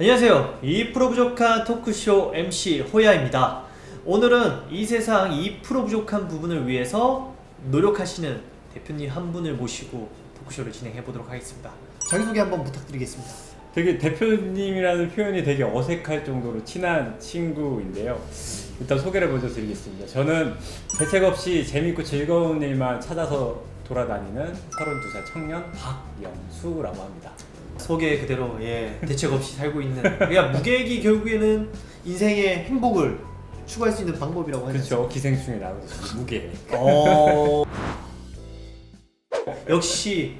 안녕하세요. 2% 부족한 토크쇼 MC 호야입니다. 오늘은 이 세상 2% 부족한 부분을 위해서 노력하시는 대표님 한 분을 모시고 토크쇼를 진행해 보도록 하겠습니다. 자기소개 한번 부탁드리겠습니다. 되게 대표님이라는 표현이 되게 어색할 정도로 친한 친구인데요. 일단 소개를 먼저 드리겠습니다. 저는 대책 없이 재밌고 즐거운 일만 찾아서 돌아다니는 32살 청년 박영수라고 합니다. 소개 그대로 예, 대책 없이 살고 있는 그러니까 무계획이 결국에는 인생의 행복을 추구할 수 있는 방법이라고 하죠. 그렇죠. 기생충에 나오는 무게. 어... 역시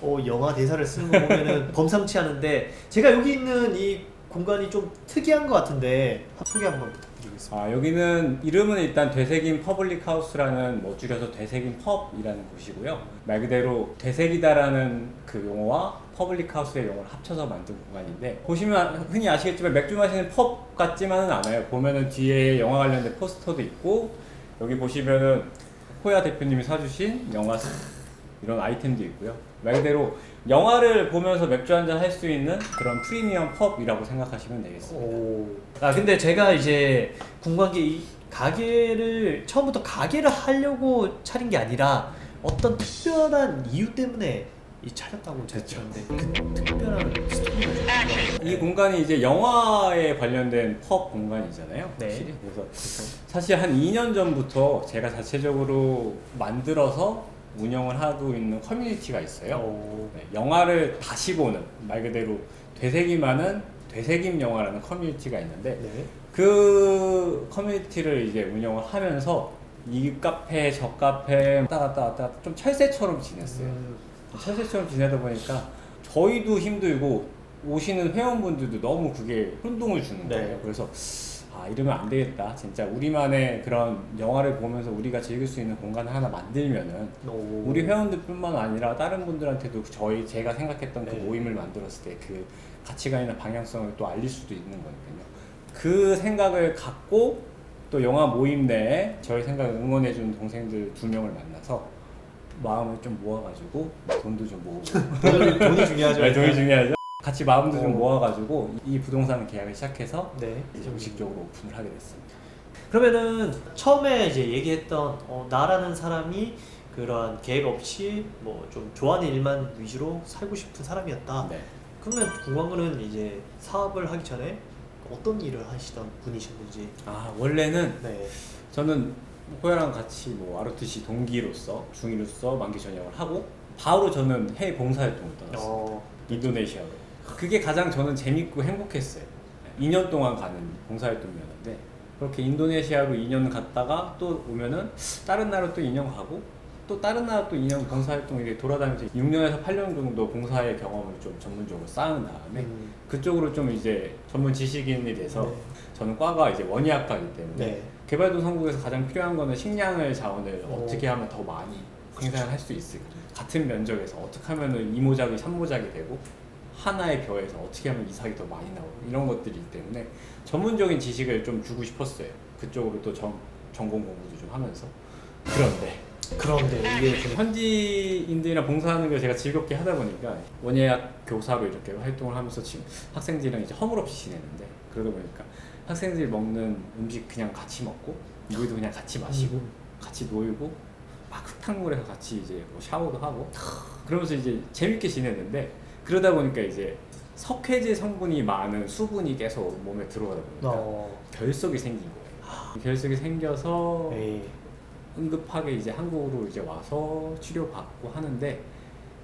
어, 영화 대사를 쓰는 거 보면은 범상치 않은데 제가 여기 있는 이 공간이 좀 특이한 것 같은데 소개 한번 부탁드리겠습니다. 아, 여기는 이름은 일단 되새김 퍼블릭 하우스라는 뭐 줄여서 되새김 펍이라는 곳이고요. 말 그대로 되새기다라는 그 용어와 퍼블릭 하우스의 용어를 합쳐서 만든 공간인데 보시면 흔히 아시겠지만 맥주 마시는 펍 같지만은 않아요. 보면은 뒤에 영화 관련된 포스터도 있고 여기 보시면은 호야 대표님이 사주신 영화 이런 아이템도 있고요. 말 그대로 영화를 보면서 맥주 한잔 할 수 있는 그런 프리미엄 펍이라고 생각하시면 되겠습니다. 오. 아 근데 제가 이제 궁금한 게 이 가게를 처음부터 가게를 하려고 차린 게 아니라 어떤 특별한 이유 때문에 이 차렸다고 제가 들었는데 그 특별한 스토리가 좀. 이 공간이 이제 영화에 관련된 펍 공간이잖아요. 네. 확실히. 그래서 사실 한 2년 전부터 제가 자체적으로 만들어서 운영을 하고 있는 커뮤니티가 있어요. 오. 네, 영화를 다시 보는 말 그대로 되새김하는 되새김 영화라는 커뮤니티가 있는데 네. 그 커뮤니티를 이제 운영을 하면서 이 카페 저 카페 왔다 갔다 왔다 갔다 좀 철새처럼 지냈어요. 음, 철새처럼 지내다 보니까 저희도 힘들고 오시는 회원분들도 너무 그게 혼동을 주는 네. 거예요. 그래서 아 이러면 안 되겠다. 진짜 우리만의 그런 영화를 보면서 우리가 즐길 수 있는 공간을 하나 만들면은 오. 우리 회원들뿐만 아니라 다른 분들한테도 저희 제가 생각했던 그 네. 모임을 만들었을 때 그 가치관이나 방향성을 또 알릴 수도 있는 거니까요. 그 생각을 갖고 또 영화 모임 내에 저희 생각을 응원해주는 동생들 두 명을 만나서 마음을 좀 모아가지고 돈도 좀 모으고 돈이 중요하죠. 네, 돈이 중요하죠. 같이 마음도 좀 어. 모아가지고 이 부동산 계약을 시작해서 네. 이제 정식적으로 오픈을 하게 됐습니다. 그러면은 처음에 이제 얘기했던 어, 나라는 사람이 그런 계획 없이 뭐 좀 좋아하는 일만 위주로 살고 싶은 사람이었다. 네. 그러면 궁금한 거는 이제 사업을 하기 전에 어떤 일을 하시던 분이신 건지. 아 원래는 네. 저는 호야랑 같이 뭐 ROTC 동기로서 중위로서 만기 전역을 하고 바로 저는 해외 봉사활동을 떠났어요. 어. 인도네시아로. 그게 가장 저는 재밌고 행복했어요. 2년 동안 가는 봉사활동이었는데 그렇게 인도네시아로 2년 갔다가 또 오면은 다른 나라 또 2년 가고 또 다른 나라 또 2년 봉사활동 이렇게 돌아다니면서 6년에서 8년 정도 봉사의 경험을 좀 전문적으로 쌓은 다음에 음. 그쪽으로 좀 이제 전문 지식인이 돼서 네. 저는 과가 이제 원예학과이기 때문에 네. 개발도상국에서 가장 필요한 거는 식량을 자원을 오. 어떻게 하면 더 많이 생산할 수 있을까 같은 면적에서 어떻게 하면 이모작이 삼모작이 되고 하나의 벼에서 어떻게 하면 이삭이 더 많이 나오고 이런 것들이기 때문에 전문적인 지식을 좀 주고 싶었어요. 그쪽으로 또 전, 전공 공부도 좀 하면서. 그런데 그런데 이게 좀 현지인들이랑 봉사하는 걸 제가 즐겁게 하다 보니까 원예학 교사로 이렇게 활동을 하면서 지금 학생들이랑 이제 허물없이 지내는데 그러다 보니까 학생들이 먹는 음식 그냥 같이 먹고 물도 그냥 같이 마시고 음. 같이 놀고 막 흙탕물에서 같이 이제 뭐 샤워도 하고 그러면서 이제 재밌게 지냈는데 그러다 보니까 이제 석회제 성분이 많은 수분이 계속 몸에 들어가다 보니까 어. 결석이 생긴 거예요. 결석이 생겨서 네. 응급하게 이제 한국으로 이제 와서 치료받고 하는데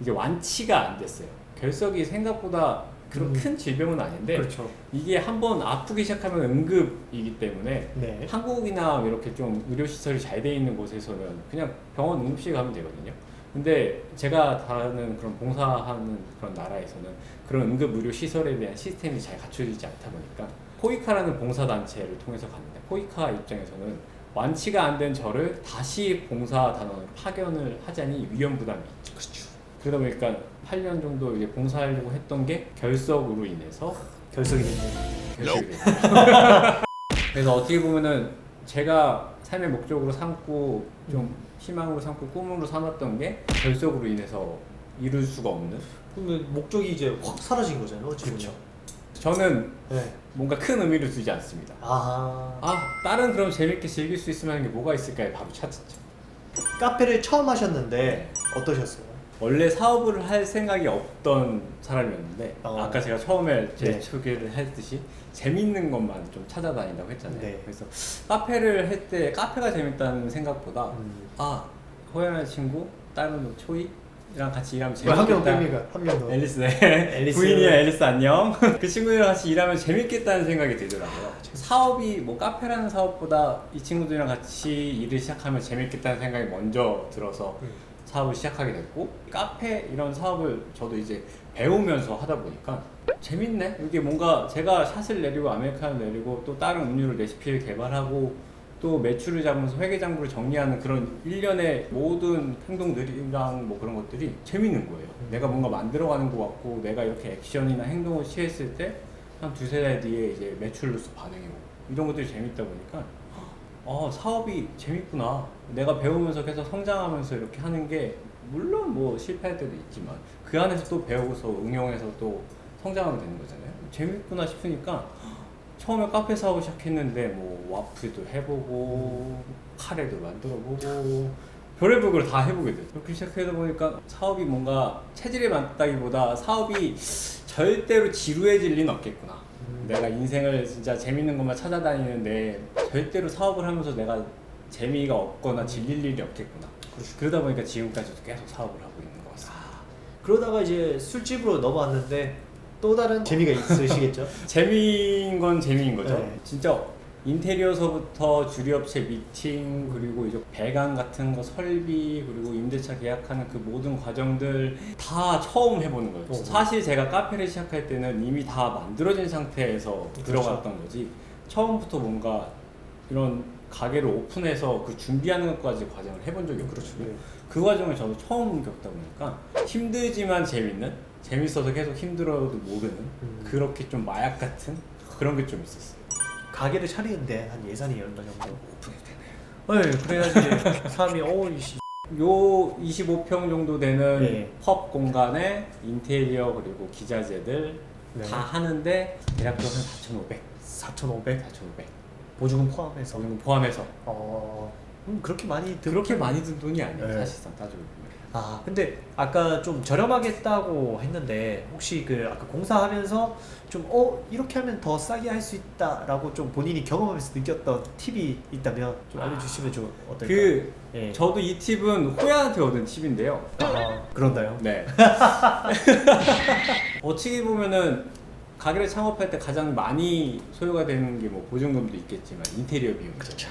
이게 완치가 안 됐어요. 결석이 생각보다 그런 음. 큰 질병은 아닌데 그렇죠. 이게 한번 아프기 시작하면 응급이기 때문에 네. 한국이나 이렇게 좀 의료 시설이 잘 돼 있는 곳에서는 그냥 병원 응급실 가면 되거든요. 근데 제가 다는 그런 봉사하는 그런 나라에서는 그런 응급 의료 시설에 대한 시스템이 잘 갖춰지지 않다 보니까 포이카라는 봉사 단체를 통해서 갔는데 포이카 입장에서는 완치가 안 된 저를 다시 봉사 단원으로 파견을 하자니 위험 부담이 있죠. 그렇죠. 그러다 보니까 8년 정도 이제 봉사하려고 했던 게 결석으로 인해서 결석이 됐네. 결석이 됐어요. 그래서 어떻게 보면은 제가 삶의 목적으로 삼고 좀 희망으로 삼고 꿈으로 삼았던 게 결석으로 인해서 이룰 수가 없는 그러면 목적이 이제 확 사라진 거잖아요. 지금. 그렇죠. 저는 네. 뭔가 큰 의미를 두지 않습니다. 아 아 다른 그럼 재밌게 즐길 수 있을 만한 게 뭐가 있을까요? 바로 찾았죠. 카페를 처음 하셨는데 어떠셨어요? 원래 사업을 할 생각이 없던 사람이었는데 어. 아까 제가 처음에 제 네. 소개를 했듯이 재밌는 것만 좀 찾아다닌다고 했잖아요. 네. 그래서 카페를 할 때 카페가 재밌다는 생각보다 음. 아 호연아 친구 다른 뭐 초이랑 같이 일하면 한명 재밌겠다. 뺍니까? 한명 더. 앨리스 네. 앨리스. 부인이야 앨리스 안녕 그 친구들이랑 같이 일하면 재밌겠다는 생각이 들더라고요 사업이 뭐 카페라는 사업보다 이 친구들이랑 같이 일을 시작하면 재밌겠다는 생각이 먼저 들어서 음. 사업을 시작하게 됐고 카페 이런 사업을 저도 이제 배우면서 하다 보니까 재밌네 이게 뭔가 제가 샷을 내리고 아메리카노 내리고 또 다른 음료를 레시피를 개발하고 또 매출을 잡으면서 회계장부를 정리하는 그런 일련의 모든 행동들이랑 뭐 그런 것들이 재밌는 거예요. 음. 내가 뭔가 만들어가는 것 같고 내가 이렇게 액션이나 행동을 취했을 때 한 두세 달 뒤에 이제 매출로서 반응이 오고 이런 것들이 재밌다 보니까 어 사업이 재밌구나. 내가 배우면서 계속 성장하면서 이렇게 하는 게 물론 뭐 실패할 때도 있지만 그 안에서 또 배우고서 응용해서 또 성장하게 되는 거잖아요. 재밌구나 싶으니까 처음에 카페 사업 시작했는데 뭐 와플도 해보고 카레도 만들어보고 별의별 걸 다 해보게 돼. 그렇게 시작하다 보니까 사업이 뭔가 체질에 맞다기보다 사업이 절대로 지루해질 리는 없겠구나. 음. 내가 인생을 진짜 재밌는 것만 찾아다니는데 절대로 사업을 하면서 내가 재미가 없거나 질릴 일이 없겠구나. 그러다 보니까 지금까지도 계속 사업을 하고 있는 것 같습니다. 그러다가 이제 술집으로 넘어왔는데 또 다른 재미가 있으시겠죠? 재미인 건 재미인 거죠. 네. 진짜 인테리어서부터 주류업체 미팅 그리고 이제 배관 같은 거 설비 그리고 임대차 계약하는 그 모든 과정들 다 처음 해보는 거예요. 어. 사실 제가 카페를 시작할 때는 이미 다 만들어진 상태에서 그렇죠. 들어갔던 거지 처음부터 뭔가 이런 가게를 오픈해서 그 준비하는 것까지 과정을 해본 적이 없거든요. 그 과정을 저도 처음 겪다 보니까 힘들지만 재밌는 재밌어서 계속 힘들어도 모르는 음. 그렇게 좀 마약 같은 그런 게 좀 있었어요. 가게를 차리는데 한 예산이 얼마 정도? 오픈이 되네요. 네, 그래야지 사람이 어이씨. 요 25평 정도 되는 네. 펍 공간에 인테리어 그리고 기자재들 네. 다 하는데 대략적으로 한 4,500, 4,500 4,500 보증금 포함해서. 저는 포함해서 어, 음, 그렇게 많이 들 그렇게 많이 든 돈이 아니에요 네. 사실상 따지고 보면. 아 근데 아까 좀 저렴하겠다고 했는데 혹시 그 아까 공사하면서 좀 어 이렇게 하면 더 싸게 할 수 있다라고 좀 본인이 경험하면서 느꼈던 팁이 있다면 좀 알려주시면 좀 어떨까요? 그 예. 저도 이 팁은 호야한테 얻은 팁인데요. 아, 그런가요? 네. 어찌 보면은 가게를 창업할 때 가장 많이 소요가 되는 게 뭐 보증금도 있겠지만 인테리어 비용. 그렇죠.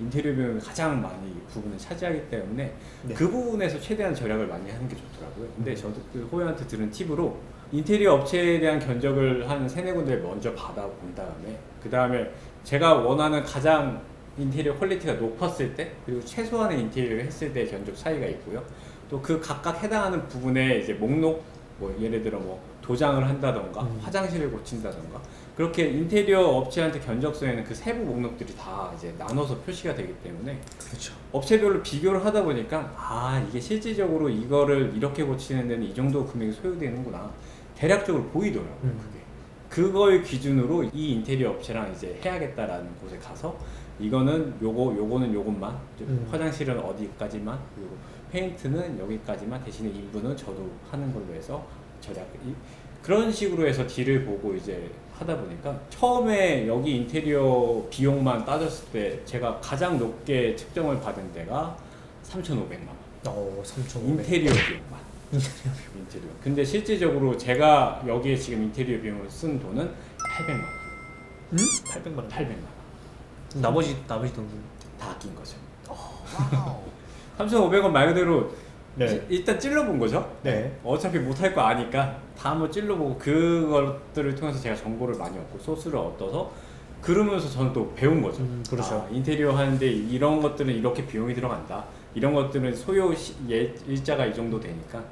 인테리어 비용이 가장 많이 부분을 차지하기 때문에 네. 그 부분에서 최대한 절약을 많이 하는 게 좋더라고요. 근데 음. 저도 그 호연한테 들은 팁으로 인테리어 업체에 대한 견적을 한 세네 군데 먼저 받아본 다음에 그 다음에 제가 원하는 가장 인테리어 퀄리티가 높았을 때 그리고 최소한의 인테리어를 했을 때 견적 차이가 있고요. 또 그 각각 해당하는 부분에 이제 목록 뭐 예를 들어 뭐 도장을 한다던가 음. 화장실을 고친다던가 그렇게 인테리어 업체한테 견적서에는 그 세부 목록들이 다 이제 나눠서 표시가 되기 때문에 그렇죠. 업체별로 비교를 하다 보니까 아 이게 실질적으로 이거를 이렇게 고치는 데는 이 정도 금액이 소요되는구나 대략적으로 보이더라고요 음. 그게 그걸 기준으로 이 인테리어 업체랑 이제 해야겠다라는 곳에 가서 이거는 요거 요거는 요것만 음. 화장실은 어디까지만 그리고 페인트는 여기까지만 대신에 인부는 저도 하는 걸로 해서 절약 이- 그런 식으로 해서 딜을 보고 이제 하다 보니까 처음에 여기 인테리어 비용만 따졌을 때 제가 가장 높게 측정을 받은 데가 3,500만 원. 어, 3,500. 인테리어 비용만. 인테리어. 근데 실질적으로 제가 여기에 지금 인테리어 비용을 쓴 돈은 800만 원. 음? 800만 원. 800만 원. 나머지 나머지 돈은 다 아낀 거죠. 3,500원 말 그대로 네. 지- 일단 찔러본 거죠. 네. 어차피 못할 거 아니까 다 한번 찔러보고 그것들을 통해서 제가 정보를 많이 얻고 소스를 얻어서 그러면서 저는 또 배운 거죠. 음, 그렇죠. 아, 인테리어 하는데 이런 것들은 이렇게 비용이 들어간다. 이런 것들은 소요 시, 예, 일자가 이 정도 되니까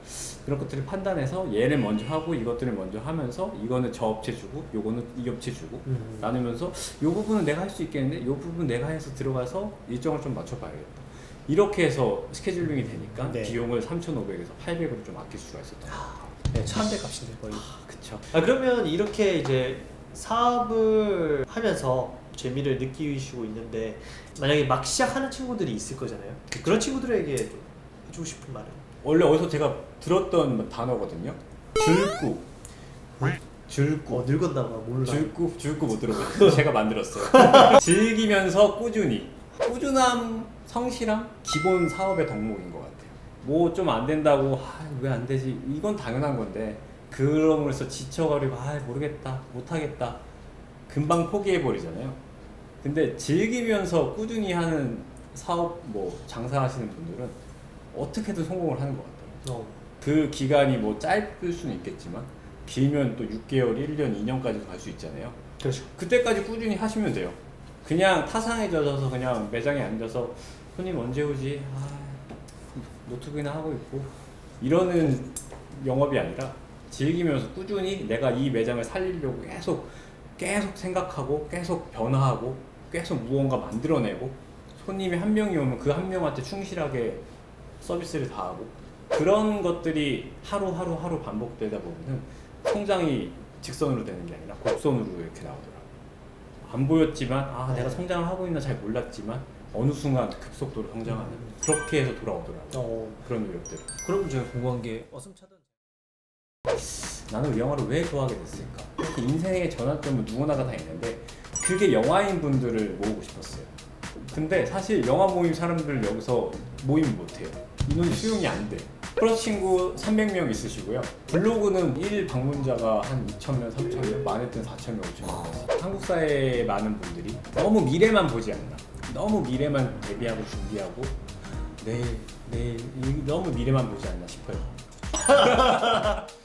그런 것들을 판단해서 얘를 먼저 하고 이것들을 먼저 하면서 이거는 저 업체 주고 요거는 이 업체 주고 음. 나누면서 요 부분은 내가 할 수 있겠는데 요 부분 내가 해서 들어가서 일정을 좀 맞춰봐야겠다. 이렇게 해서 스케줄링이 되니까 네. 비용을 3,500에서 800으로 좀 아낄 수가 있었던 거예요. 네, 차한대 값인데 거의. 아, 그쵸. 아 그러면 이렇게 이제 사업을 하면서 재미를 느끼시고 있는데 만약에 막 시작하는 친구들이 있을 거잖아요. 그런 친구들에게 좀 해주고 싶은 말은 원래 어디서 제가 들었던 단어거든요. 줄구. 줄구. 어 늙었나 봐 몰라. 줄구 줄구 못 들어봤어요. 제가 만들었어요. 즐기면서 꾸준히 꾸준함, 성실함 기본 사업의 덕목인 것 같아요. 뭐 좀 안 된다고 아, 왜 안 되지? 이건 당연한 건데 그럼으로 해서 지쳐가지고 아 모르겠다 못하겠다 금방 포기해 버리잖아요. 근데 즐기면서 꾸준히 하는 사업 뭐 장사하시는 분들은 어떻게든 성공을 하는 것 같아요. 어. 그 기간이 뭐 짧을 수는 있겠지만 길면 또 6개월, 1년, 2년까지도 갈수 있잖아요. 그렇죠. 그때까지 꾸준히 하시면 돼요. 그냥 타상에 젖어서 그냥 매장에 앉아서 손님 언제 오지? 아, 노트북이나 하고 있고 이러는 영업이 아니라 즐기면서 꾸준히 내가 이 매장을 살리려고 계속 계속 생각하고 계속 변화하고 계속 무언가 만들어내고 손님이 한 명이 오면 그 한 명한테 충실하게 서비스를 다하고 그런 것들이 하루하루 하루 반복되다 보면은 성장이 직선으로 되는 게 아니라 곡선으로 이렇게 나오더라고요. 안 보였지만 아 네. 내가 성장을 하고 있나 잘 몰랐지만 어느 순간 급속도로 성장하는 그렇게 해서 돌아오더라고요. 어. 그런 노력들. 그럼 제가 궁금한 게 어슴차던 나는 영화를 왜 좋아하게 됐을까? 이렇게 인생의 전환점은 누구나가 다 있는데 그게 영화인 분들을 모으고 싶었어요. 근데 사실 영화 모임 사람들 여기서 모임 못해요. 인원 수용이 안 돼. 플러스 친구 300명 있으시고요. 블로그는 1 방문자가 한 2,000명, 3,000명, 많을 땐 4,000명, 5,000명. 한국 사회의 많은 분들이 너무 미래만 보지 않나. 너무 미래만 대비하고 준비하고 내일, 내일 이- 너무 미래만 보지 않나 싶어요.